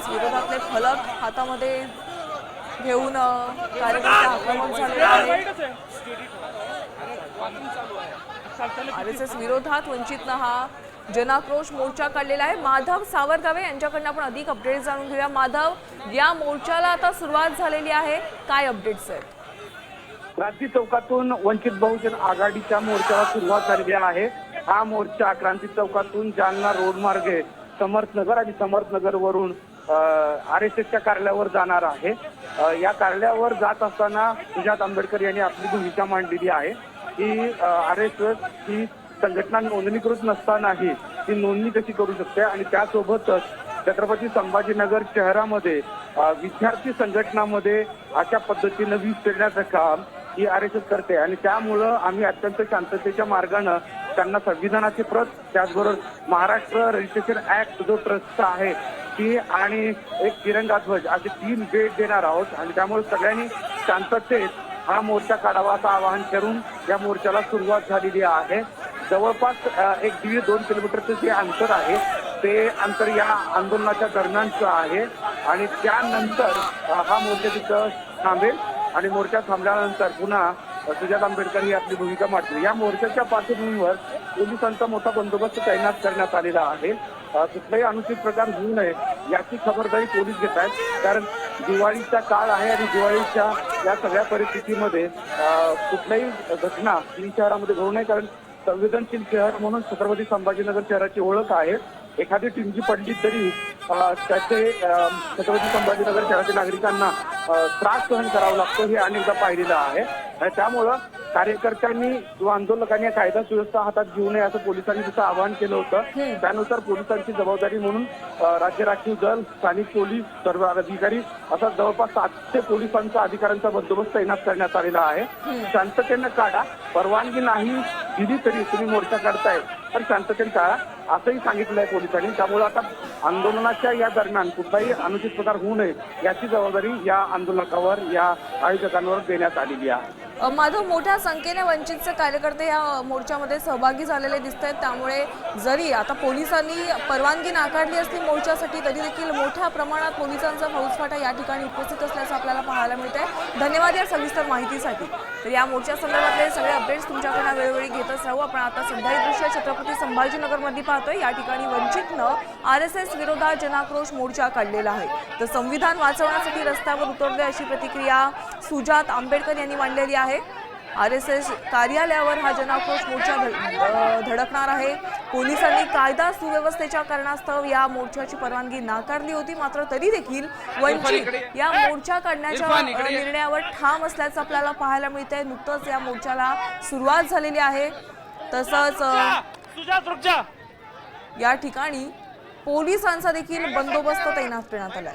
S विरोधातले फलक हातामध्ये घेऊन कार्यकर्ते आक्रमण झालेले आहेत आर एस एस विरोधात वंचितनं हा जनाक्रोश मोर्चा काढलेला आहे. माधव सावरगावे यांच्याकडनं आपण अधिक अपडेट जाणून घेऊया. माधव या मोर्चाला आता सुरुवात झालेली आहे. काय अपडेट्स आहेत? क्रांती चौकातून वंचित बहुजन आघाडीच्या मोर्चाला सुरुवात झालेली आहे. हा मोर्चा क्रांती चौकातून जालना रोड मार्गे समर्थनगर आणि समर्थनगर वरून आर एस एसच्या कार्यालयावर जाणार आहे. या कार्यालयावर जात असताना सुजात आंबेडकर यांनी आपली भूमिका मांडलेली आहे की आर एस एस ही संघटना नोंदणीकृत नसतानाही ती नोंदणी कशी करू शकते? आणि त्यासोबतच छत्रपती संभाजीनगर शहरामध्ये विद्यार्थी संघटनामध्ये अशा पद्धतीनं वीज पेरण्याचं काम ही आर एस एस करते. आणि त्यामुळं आम्ही अत्यंत शांततेच्या मार्गानं त्यांना संविधानाची प्रत त्याचबरोबर महाराष्ट्र रजिस्ट्रेशन ऍक्ट जो ट्रस्टचा आहे ती आणि एक तिरंगा ध्वज असे तीन भेट देणार आहोत. आणि त्यामुळे सगळ्यांनी शांततेत हा मोर्चा काढावा असं आवाहन करून या मोर्चाला सुरुवात झालेली आहे. जवळपास एक दीड दोन किलोमीटरचं जे अंतर आहे ते अंतर या आंदोलनाच्या दरम्यानचं आहे. आणि त्यानंतर हा मोर्चा तिथं थांबेल. आणि मोर्चा थांबल्यानंतर पुन्हा सुजात आंबेडकर ही आपली भूमिका मांडतील. या मोर्चाच्या पार्श्वभूमीवर पोलिसांचा मोठा बंदोबस्त तैनात करण्यात आलेला आहे. कुठलाही अनुचित प्रकार होऊ नये याची खबरदारी पोलीस घेत आहेत. कारण दिवाळीचा काळ आहे आणि दिवाळीच्या या सगळ्या परिस्थितीमध्ये कुठल्याही घटना ही शहरामध्ये घडू नये. कारण संवेदनशील शहर म्हणून छत्रपती संभाजीनगर शहराची ओळख आहे. एखादी टिंगी पडली तरी त्याचे छत्रपती संभाजीनगर शहरातील नागरिकांना त्रास सहन करावा लागतो हे अनेकदा पाहिलेलं आहे. त्यामुळं कार्यकर्त्यांनी किंवा आंदोलकांनी कायदा सुव्यवस्था हातात घेऊ नये असं पोलिसांनी तिथं आवाहन केलं होतं त्यानुसार पोलिसांची जबाबदारी म्हणून राज्य राखीव दल स्थानिक पोलीस सर्व अधिकारी असा जवळपास सातशे पोलिसांचा अधिकाऱ्यांचा बंदोबस्त तैनात करण्यात आलेला आहे. शांततेनं काढा. परवानगी नाही दिली तरी तुम्ही मोर्चा काढताय. तर शांततेने काढा असंही सांगितलं आहे पोलिसांनी. त्यामुळे आता आंदोलनाच्या या दरम्यान कुठलाही अनुचित प्रकार होऊ नये याची जबाबदारी या आंदोलकावर या आयोजकांवर देण्यात आलेली आहे. माधव मोठ्या संख्येने वंचितचे कार्यकर्ते या मोर्चामध्ये सहभागी झालेले दिसत आहेत त्यामुळे जरी आता पोलिसांनी परवानगी नाकारली असली मोर्चासाठी तरी देखील मोठ्या प्रमाणात पोलिसांचा फौजफाटा या ठिकाणी उपस्थित असल्याचं आपल्याला पाहायला मिळत आहे धन्यवाद या सविस्तर माहितीसाठी. तर या मोर्चा संदर्भातले सगळे अपडेट्स तुमच्याकडून वेळोवेळी घेतच राहू. आपण आता सध्या दृश्य छत्रपती संभाजीनगरमध्ये पाहतोय. या ठिकाणी वंचितनं आर एस एस विरोधात जनाक्रोश मोर्चा काढलेला आहे. तर संविधान वाचवण्यासाठी रस्त्यावर उतरले अशी प्रतिक्रिया सुजात आंबेडकर यांनी मांडलेली आहे. आर एस एस कार्यालयावर हा जनाक्रोश मोर्चा धडकणार आहे. पोलिसांनी कायदा सुव्यवस्थेच्या कारणास्तव या मोर्चाची परवानगी नाकारली होती. मात्र तरी देखील वंचित या. मोर्चा काढण्याच्या निर्णयावर ठाम असल्याचं आपल्याला पाहायला मिळतंय. नुकतंच या मोर्चाला सुरुवात झालेली आहे. तसंच या ठिकाणी पोलिसांचा देखील बंदोबस्त तैनात करण्यात आलाय.